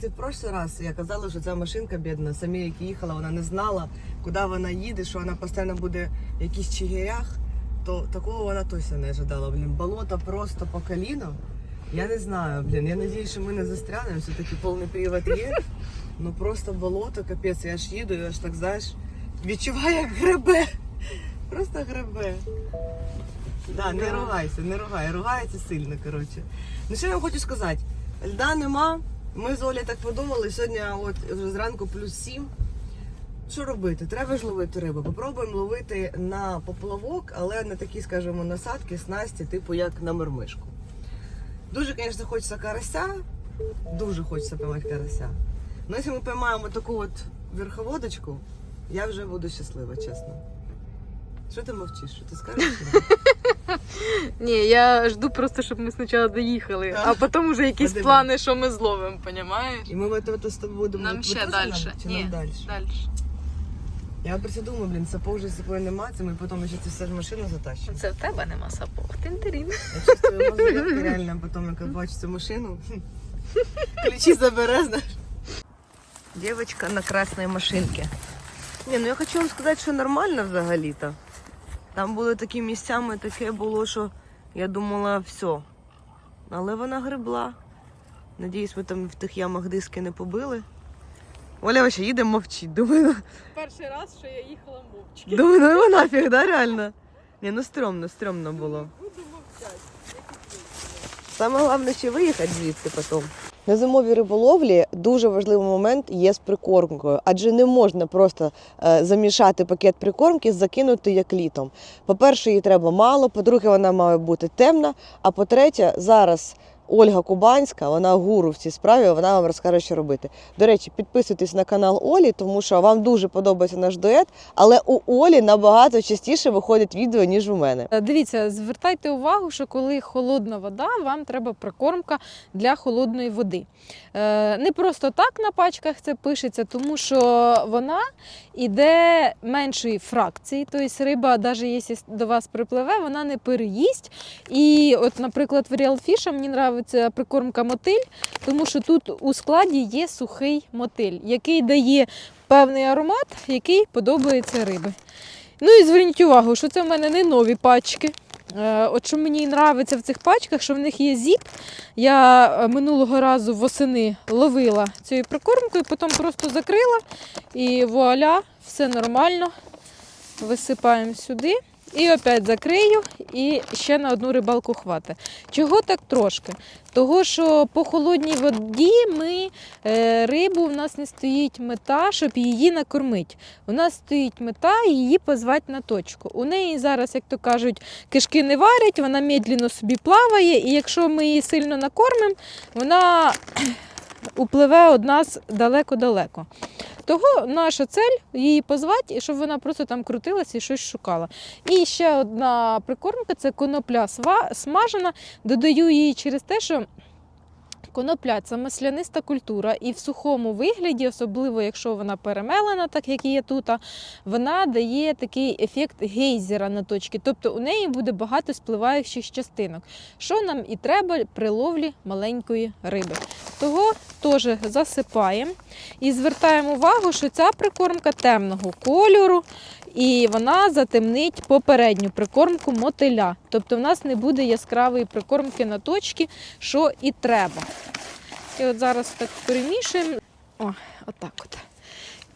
Це в прошлий раз я казала, що ця машинка бідна, самі як їхала, вона не знала, куди вона їде, що вона постійно буде в якихось чигирях, то такого вона точно не ожидала. Блін, болото просто по коліно. Я не знаю, блін. Я надіюсь, що ми не застрянемо, все-таки повний привод є. Ну просто болото, капець, я ж їду, я ж так знаєш, відчуваю, як гребе. Просто гребе. Да, не ругайся, не ругай, ругається сильно, коротше. Ну що я вам хочу сказати? Льда нема. Ми з Олею так подумали, сьогодні от вже зранку плюс 7. Що робити? Треба ж ловити рибу. Попробуємо ловити на поплавок, але на такі, скажімо, насадки, снасті, типу як на мормишку. Дуже, звісно, хочеться карася. Дуже хочеться поймати карася. Ну, якщо ми поймаємо таку от верховодочку, я вже буду щаслива, чесно. Що ти мовчиш? Що ти скажеш? Ні, я жду просто, щоб ми спочатку доїхали, а потім вже якісь Подивимось. плани, що ми зловимо, понімаєш? І ми в это з тобою будемо Нам ще далі. Ні, далі? Я про це думаю, блін, сапог вже з собою нема, це ми потім ще це все ж машину затащимо. Це в тебе нема сапог. Тин-тирін. Я чувствую мозги реально, потім, як бачу цю машину, ключі забере, знаєш. Дівчинка на красній машинці. Ні, ну я хочу вам сказати, що нормально взагалі-то. Там були такі місцями, таке було, що я думала, все. Але вона гребла. Надіюсь, ми там в тих ямах диски не побили. Оля вообще їде мовчить. Думаю, ну, Перший раз, що я їхала мовчки. думаю, ну його нафіг, да, реально? Ні, ну стрьомно, стрьомно було. Буду мовчати. Саме головне ще виїхати звідси потім. На зимовій риболовлі дуже важливий момент є з прикормкою, адже не можна просто е, замішати пакет прикормки, закинути як літом. По-перше, її треба мало, по-друге, вона має бути темна. А по-третє, зараз Ольга Кубанська, вона гуру в цій справі, вона вам розкаже, що робити. До речі, підписуйтесь на канал Олі, тому що вам дуже подобається наш дует, але у Олі набагато частіше виходять відео, ніж у мене. Е, Дивіться, звертайте увагу, що коли холодна вода, вам треба прикормка для холодної води. Е, Не просто так на пачках це пишеться, тому що вона іде меншої фракції. Тобто риба, навіть якщо до вас припливе, вона не переїсть. І, от, наприклад, в Real Fish мені подобається прикормка мотиль, тому що тут у складі є сухий мотиль, який дає певний аромат, який подобається риби. Ну і зверніть увагу, що це в мене не нові пачки. Е, От що мені подобається в цих пачках, що в них є зіп. Я е, минулого разу восени ловила цією прикормкою, потім просто закрила і вуаля, все нормально. Висипаємо сюди. І опять закрию, і ще на одну рибалку хватить. Чого так трошки? Того, що по холодній воді ми е, рибу в нас не стоїть мета, щоб її накормити. У нас стоїть мета її позвати на точку. У неї зараз, як то кажуть, кишки не варять, вона медленно собі плаває, і якщо ми її сильно накормимо, вона upливе від нас далеко-далеко. Того наша цель її позвати, і щоб вона просто там крутилася і щось шукала. І ще одна прикормка це конопля смажена. Додаю її через те, що конопля це масляниста культура, і в сухому вигляді, особливо якщо вона перемелена, так як є тут, вона дає такий ефект гейзера на точки. Тобто у неї буде багато спливаючих частинок, що нам і треба при ловлі маленької риби. Того теж засипаємо і звертаємо увагу, що ця прикормка темного кольору, і вона затемнить попередню прикормку мотиля. Тобто в нас не буде яскравої прикормки на точки, що і треба. І от зараз так перемішуємо. О, отак от.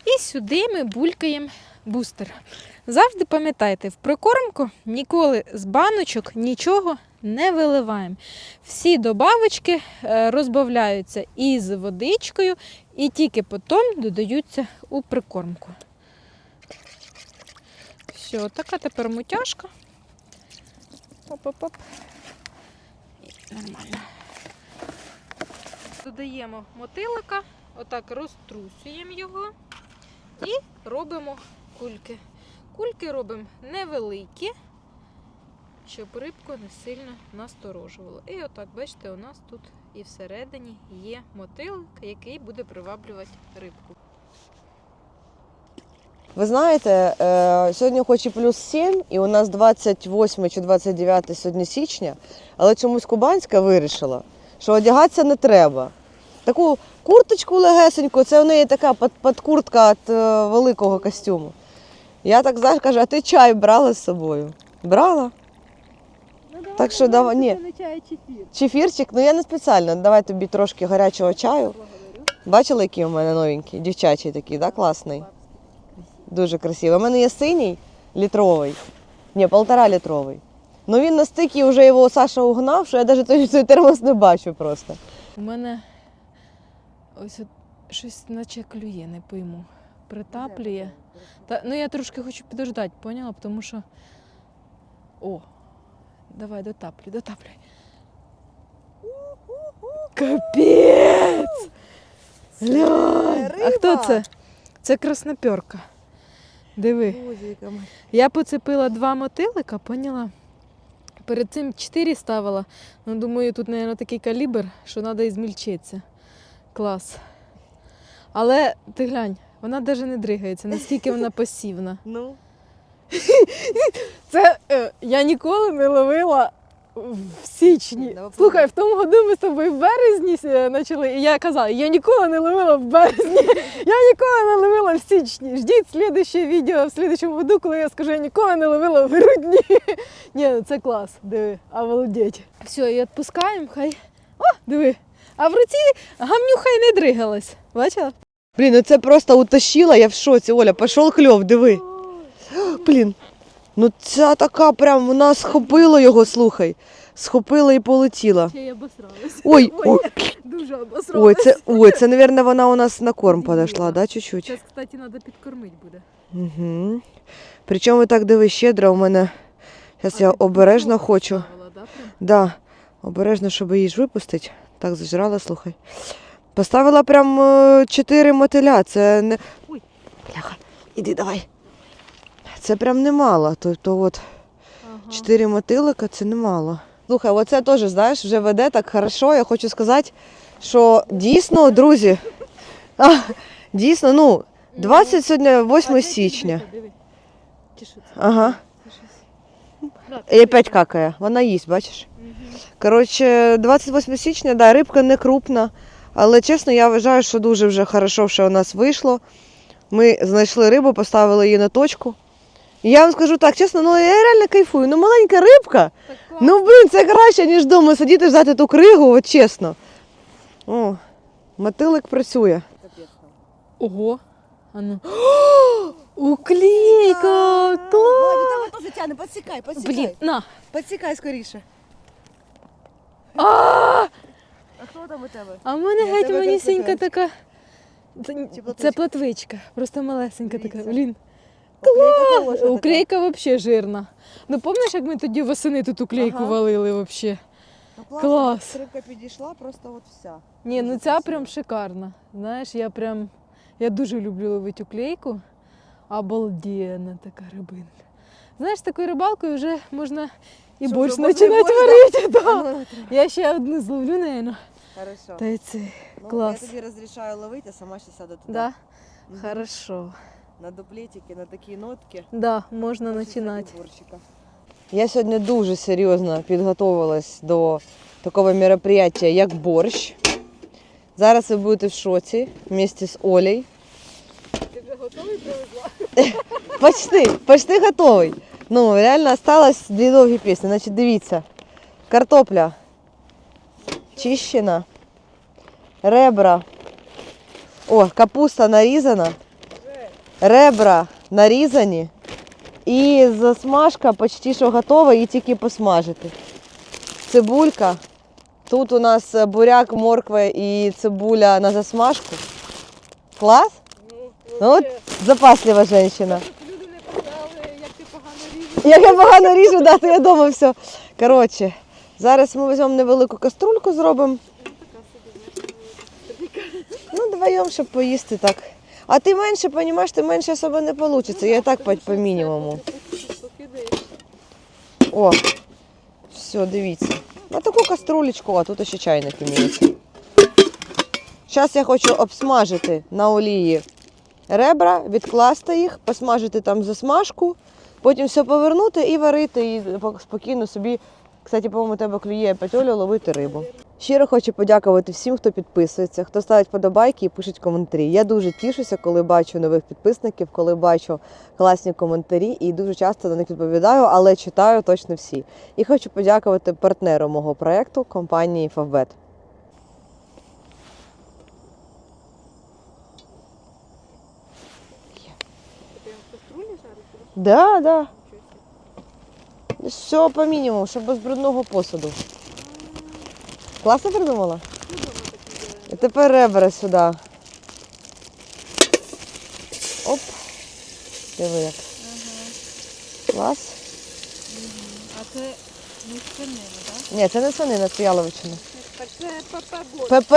І сюди ми булькаємо бустер. Завжди пам'ятайте, в прикормку ніколи з баночок нічого не виливаємо. Всі добавочки е, розбавляються із водичкою і тільки потім додаються у прикормку. Все, така тепер мутяшка. Оп-оп-оп. Нормально. Додаємо мотилика, отак розтрусюємо його і робимо кульки. Кульки робимо невеликі, щоб рибку не сильно насторожувало. І отак, бачите, у нас тут і всередині є мотилик, який буде приваблювати рибку. Ви знаєте, е, сьогодні хоч і плюс 7, і у нас 28 чи 29 сьогодні січня, але чомусь Кубанська вирішила, що одягатися не треба. Таку курточку легесеньку, це в неї така під, підкуртка від е, великого костюму. Я так знаєш, кажу, а ти чай брала з собою? Брала? Так що давай, ні. Чефірчик, ну я не спеціально. Давай тобі трошки гарячого чаю. Бачили, який у мене новенький? Дівчачий такий, да? класний. Дуже красивий. У мене є синій літровий. Ні, полтора літровий. Ну він настільки вже його Саша угнав, що я навіть той, той термос не бачу просто. У мене ось от щось наче клює, не пойму. Притаплює. Та, ну я трошки хочу підождати, поняла? Тому що. О, давай дотаплюй, дотаплюй. Капець! Глянь! А хто це? Це красноперка. Диви. Я поцепила два мотилика, поняла? Перед цим чотири ставила. Ну, думаю, тут, мабуть, такий калібр, що треба ізмільчитися. Клас. Але ти глянь, вона навіть не дригається, наскільки вона пасівна. Ну, Це е, я ніколи не ловила в січні. Слухай, в тому году ми з тобою в березні е, почали, і я казала, я ніколи не ловила в березні, я ніколи не ловила в січні. Ждіть слідуще відео в слідчому году, коли я скажу, я ніколи не ловила в грудні. Ні, ну це клас, диви, обалдеть. Все, і відпускаємо, хай. О, диви. А в руці гамнюха й не дригалась. Бачила? блін, ну це просто утащила, я в шоці. Оля, пішов кльов, диви. Блін. Ну ця така прям, вона схопила його, слухай. Схопила і полетіла. Ще й обосралась. Ой, Ой, ой, Дуже ой, це, ой, це, мабуть, вона у нас на корм подошла, да, чуть-чуть? Зараз, кстати, треба підкормити буде. Угу. Причому так диви щедро у мене. Зараз я обережно хочу. Да, обережно, щоб її ж випустити. Так, зажрала, слухай. Поставила прям е, чотири мотиля. Це не. Ой, бляха, іди давай. Це прям немало. Тобто, от чотири мотилика це немало. Слухай, оце теж, знаєш, вже веде так хорошо. Я хочу сказати, що дійсно, друзі, а, дійсно, ну, 20 сьогодні 8 січня. Ага. І опять какає. Вона їсть, бачиш? Коротше, 28 січня, да, рибка не крупна. Але чесно, я вважаю, що дуже вже хорошо, що у нас вийшло. Ми знайшли рибу, поставили її на точку. Я вам скажу так, чесно, ну я реально кайфую. Ну маленька рибка. Ну, блін, це краще, ніж вдома сидіти взяти ту кригу, от чесно. О, мотилик працює. Ого. А ну. Уклейка! Клас! теж тяне, підсікай, Блін, на. Підсікай скоріше. А, А хто там у тебе? а в мене Я геть тебе манісінька така. Це, платвичка? це платвичка, просто малесенька така. Дивіться. Блін. Уклейка. Уклейка взагалі жирна. Ну пам'ятаєш, як ми тоді восени тут уклейку Ага. валили взагалі? Ну, Клас. Рибка підійшла, просто от вся. Ні, ну ця прям шикарна. Знаєш, я прям я дуже люблю ловити уклейку. Обалденна така рибинка. Знаєш, з такою рибалкою вже можна і Що, борщ вже можна і починати варити. Да. Ну. Я ще одну зловлю, напевно. Хорошо. Та й це. Ну, клас. Я тобі розрішаю ловити, а сама ще сяду туди. Да? Мгм. Хорошо. На дуплетики, на такі нотки. Да, можна починати. Я сьогодні дуже серйозно підготувалась до такого мероприятия, як борщ. Зараз ви будете в шоці вместе з Олею. Ти вже готовий привезла? Почти, почти готовий. Ну, реально осталось дві довгі пісні. Значить, дивіться. Картопля чищена. Ребра. О, капуста нарізана. Ребра нарізані. І засмажка почти що готова, її тільки посмажити. Цибулька. Тут у нас буряк, морква і цибуля на засмажку. Клас? Ну, от запаслива жінка. Як я погано ріжу, да, то я вдома все. Коротше, зараз ми візьмемо невелику каструльку, зробимо. Ну, вдвоєм, щоб поїсти так. А ти менше, розумієш, ти менше особо не вийде. Я так по, по мінімуму. О, все, дивіться. На таку каструлечку, а тут ще чайник імеється. Зараз я хочу обсмажити на олії ребра, відкласти їх, посмажити там засмажку, потім все повернути і варити, і спокійно собі. Кстати, по-моєму, тебе клює п'ятьолю ловити рибу. Щиро хочу подякувати всім, хто підписується, хто ставить подобайки і пишуть коментарі. Я дуже тішуся, коли бачу нових підписників, коли бачу класні коментарі і дуже часто на них відповідаю, але читаю точно всі. І хочу подякувати партнеру мого проекту компанії Favbet. Да, да. Все по мінімуму, щоб без брудного посуду. Класно придумала? І тепер ребра сюди. Оп. Диви як. Клас. А це не свинина, так? Ні, це не свинина, це яловичина. Це ПП. ПП.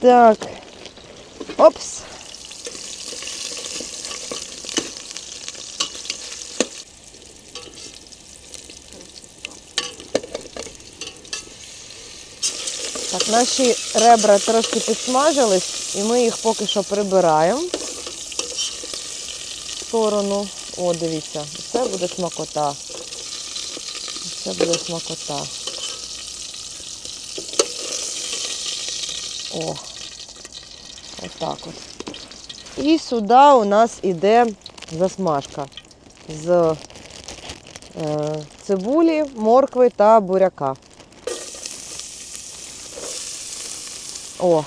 Так. Опс. Так, наші ребра трошки підсмажились, і ми їх поки що прибираємо в сторону. О, дивіться, це буде смакота. Це буде смакота. О, отак от. І сюди у нас іде засмажка з е, цибулі, моркви та буряка. О.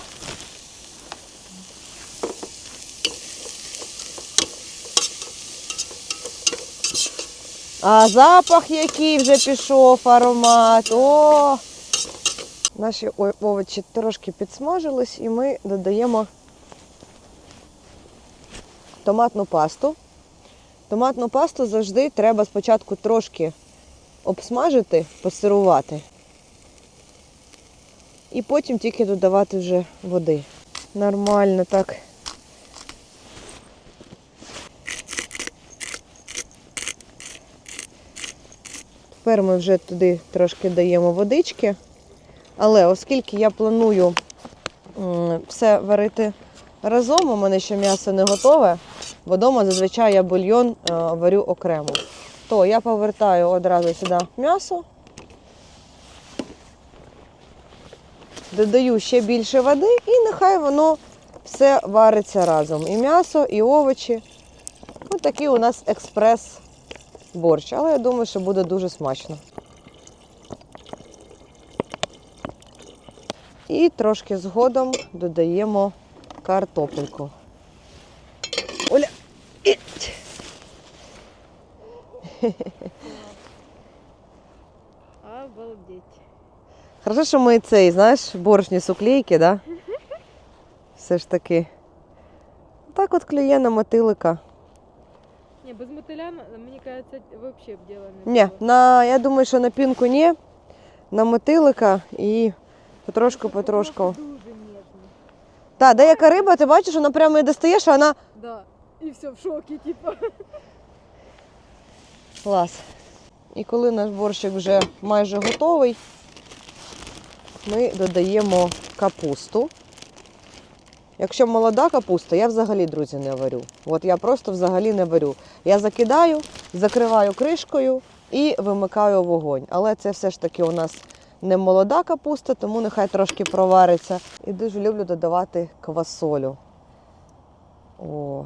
А запах який вже пішов, аромат. О! Наші овочі трошки підсмажились і ми додаємо томатну пасту. Томатну пасту завжди треба спочатку трошки обсмажити, пасирувати. І потім тільки додавати вже води. Нормально так. Тепер ми вже туди трошки даємо водички. Але оскільки я планую все варити разом, у мене ще м'ясо не готове, бо вдома зазвичай я бульйон е, варю окремо. То я повертаю одразу сюди м'ясо. Додаю ще більше води і нехай воно все вариться разом. І м'ясо, і овочі. Ось такий у нас експрес-борщ. Але я думаю, що буде дуже смачно. І трошки згодом додаємо картопельку. Оля! Іть! Обалдеть. Хорошо, що ми цей, знаєш, борщні суклейки, да? Все ж таки. Так от клює на мотилика. Ні, без мотиля, мені кажеться, взагалі б діла не Ні, на, я думаю, що на пінку ні, на мотилика і потрошку-потрошку. Ніжно. Деяка риба, ти бачиш, вона прямо і достаєш, а вона Да. І все в шокі, типу. Клас. І коли наш борщик вже майже готовий, ми додаємо капусту. Якщо молода капуста, я взагалі, друзі, не варю. От я просто взагалі не варю. Я закидаю, закриваю кришкою і вимикаю вогонь. Але це все ж таки у нас не молода капуста, тому нехай трошки провариться. І дуже люблю додавати квасолю. О.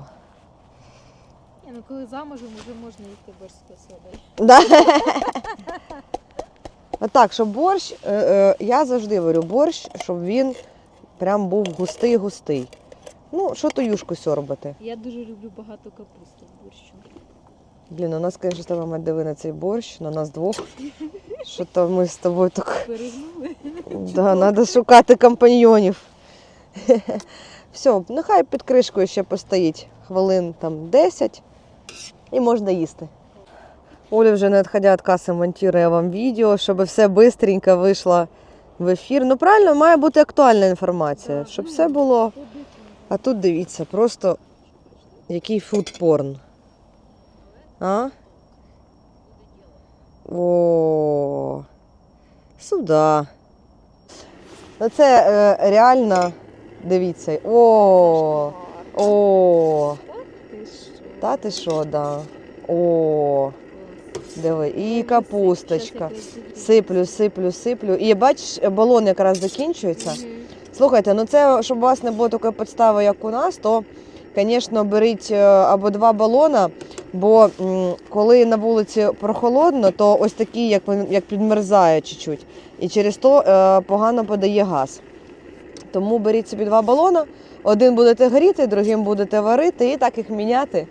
Ну коли замужем вже можна їсти борщ з Отак, щоб борщ, е, е, я завжди говорю борщ, щоб він прям був густий-густий. Ну, що то юшку сьорбати? Я дуже люблю багато капусти в борщу. Блін, у нас, звісно, треба мати диви на цей борщ, на нас двох. Що то ми з тобою так. Перегнули. Да, треба шукати компаньйонів. Все, нехай під кришкою ще постоїть хвилин там 10 і можна їсти. Оля вже не відходя від каси монтує вам відео, щоб все швидко вийшло в ефір. Ну правильно, має бути актуальна інформація, щоб все було. А тут дивіться, просто який фудпорн. А? О, сюди. Ну це е, реально, дивіться. О, о, та ти що, да. О, Диви, і капусточка. Сиплю, сиплю, сиплю. І бачиш, балон якраз закінчується. Слухайте, ну це щоб у вас не було такої підстави, як у нас, то, звісно, беріть е, або два балона, бо коли на вулиці прохолодно, то ось такі, як, як підмерзає чуть-чуть. І через то е, погано подає газ. Тому беріть собі два балона, один будете гріти, другим будете варити і так їх міняти.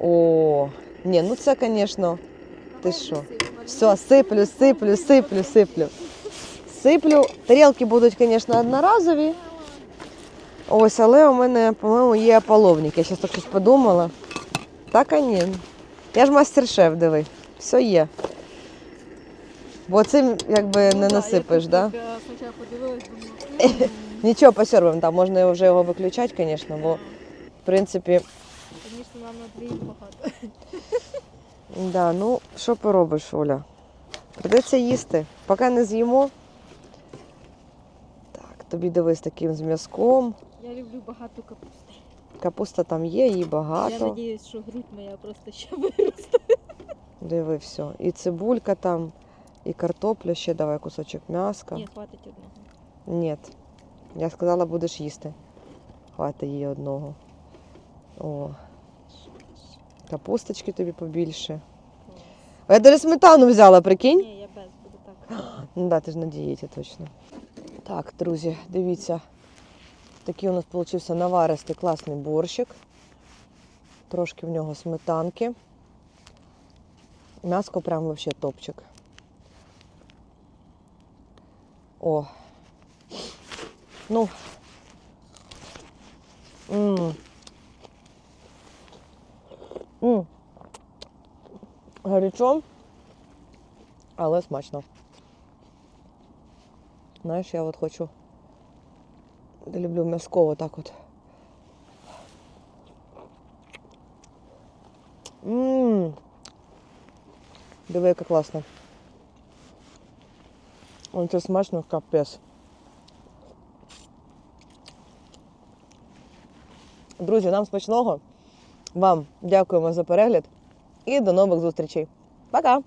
О, ні, ну це, звісно, ти що? Все, сиплю, сиплю, сиплю, сиплю. Сиплю. Тарілки будуть, звісно, одноразові. Ось, але у мене, по-моєму, є половник. Я зараз так щось подумала. Так, а ні. Я ж мастер-шеф, диви. Все є. Бо цим якби не так? Спочатку подивилась, думаю, Нічого, посервим, там можна вже його виключати, звісно, бо в принципі, Звісно, нам на двоїх багато. да, ну що поробиш, Оля? Придеться їсти. Поки не з'їмо. Так, тобі дивись таким з м'язком. Я люблю багато капусти. Капуста там є, її багато. Я сподіваюся, що грудь моя просто ще виросте. Диви все. І цибулька там, і картопля ще давай кусочок м'яска. Ні, хватить одного. Ні. Я сказала, будеш їсти. Хватить її одного. О, капусточки тобі побільше. А Я навіть сметану взяла, прикинь. Ні, я без буду так. Ну да, ти ж на дієті точно. Так, друзі, дивіться. Такий у нас вийшов наваристий класний борщик. Трошки в нього сметанки. М'яско прям вообще топчик. О. Ну. М. М. Гарячо, але смачно. Знаєш, я от хочу. Люблю м'язково так от. Ммм. Диви, яка класно. Он це смачно, капець. Друзі, нам смачного. Вам дякуємо за перегляд і до нових зустрічей. Пока!